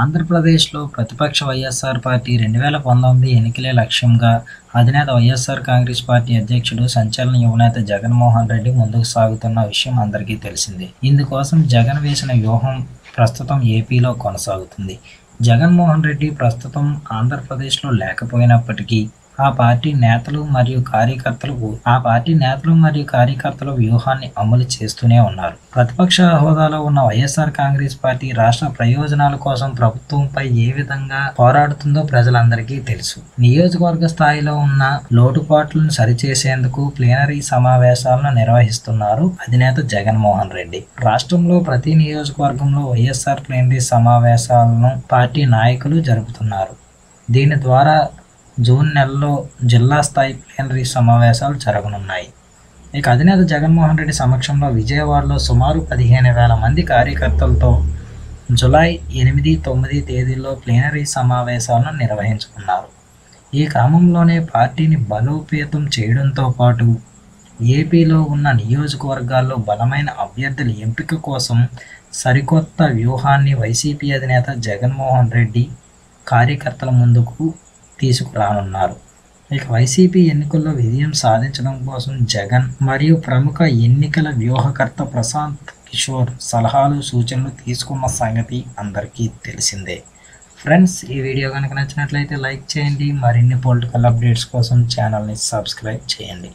ఆంధ్రప్రదేశ్లో ప్రతిపక్ష వైఎస్ఆర్ పార్టీ రెండు వేల పంతొమ్మిది ఎన్నికలే లక్ష్యంగా అధినేత వైఎస్ఆర్ కాంగ్రెస్ పార్టీ అధ్యక్షుడు సంచలన యువనేత జగన్మోహన్ రెడ్డి ముందుకు సాగుతున్న విషయం అందరికీ తెలిసిందే. ఇందుకోసం జగన్ వేసిన వ్యూహం ప్రస్తుతం ఏపీలో కొనసాగుతుంది. జగన్మోహన్ రెడ్డి ప్రస్తుతం ఆంధ్రప్రదేశ్లో లేకపోయినప్పటికీ ఆ పార్టీ నేతలు మరియు కార్యకర్తలకు ఆ పార్టీ నేతలు మరియు కార్యకర్తలు వ్యూహాన్ని అమలు చేస్తూనే ఉన్నారు. ప్రతిపక్ష హోదాలో ఉన్న వైఎస్ఆర్ కాంగ్రెస్ పార్టీ రాష్ట్ర ప్రయోజనాల కోసం ప్రభుత్వంపై ఏ విధంగా పోరాడుతుందో ప్రజలందరికీ తెలుసు. నియోజకవర్గ స్థాయిలో ఉన్న లోటుపాట్లను సరిచేసేందుకు ప్లీనరీ సమావేశాలను నిర్వహిస్తున్నారు అధినేత జగన్మోహన్ రెడ్డి. రాష్ట్రంలో ప్రతి నియోజకవర్గంలో వైఎస్ఆర్ ప్లీనరీ సమావేశాలను పార్టీ నాయకులు జరుపుతున్నారు. దీని ద్వారా జూన్ నెలలో జిల్లా స్థాయి ప్లీనరీ సమావేశాలు జరగనున్నాయి. ఇక అధినేత జగన్మోహన్ రెడ్డి సమక్షంలో విజయవాడలో సుమారు పదిహేను వేల మంది కార్యకర్తలతో జులై ఎనిమిది తొమ్మిది తేదీల్లో ప్లీనరీ సమావేశాలను నిర్వహించుకున్నారు ఈ క్రమంలోనే పార్టీని బలోపేతం చేయడంతో పాటు ఏపీలో ఉన్న నియోజకవర్గాల్లో బలమైన అభ్యర్థుల ఎంపిక కోసం సరికొత్త వ్యూహాన్ని వైసీపీ అధినేత జగన్మోహన్ రెడ్డి కార్యకర్తల ముందుకు తీసుకురానున్నారు. ఇక వైసీపీ ఎన్నికల్లో విజయం సాధించడం కోసం జగన్ మరియు ప్రముఖ ఎన్నికల వ్యూహకర్త ప్రశాంత్ కిషోర్ సలహాలు సూచనలు తీసుకున్న సంగతి అందరికీ తెలిసిందే. ఫ్రెండ్స్ ఈ వీడియో కనుక నచ్చినట్లయితే లైక్ చేయండి. మరిన్ని పొలిటికల్ అప్డేట్స్ కోసం ఛానల్ని సబ్స్క్రైబ్ చేయండి.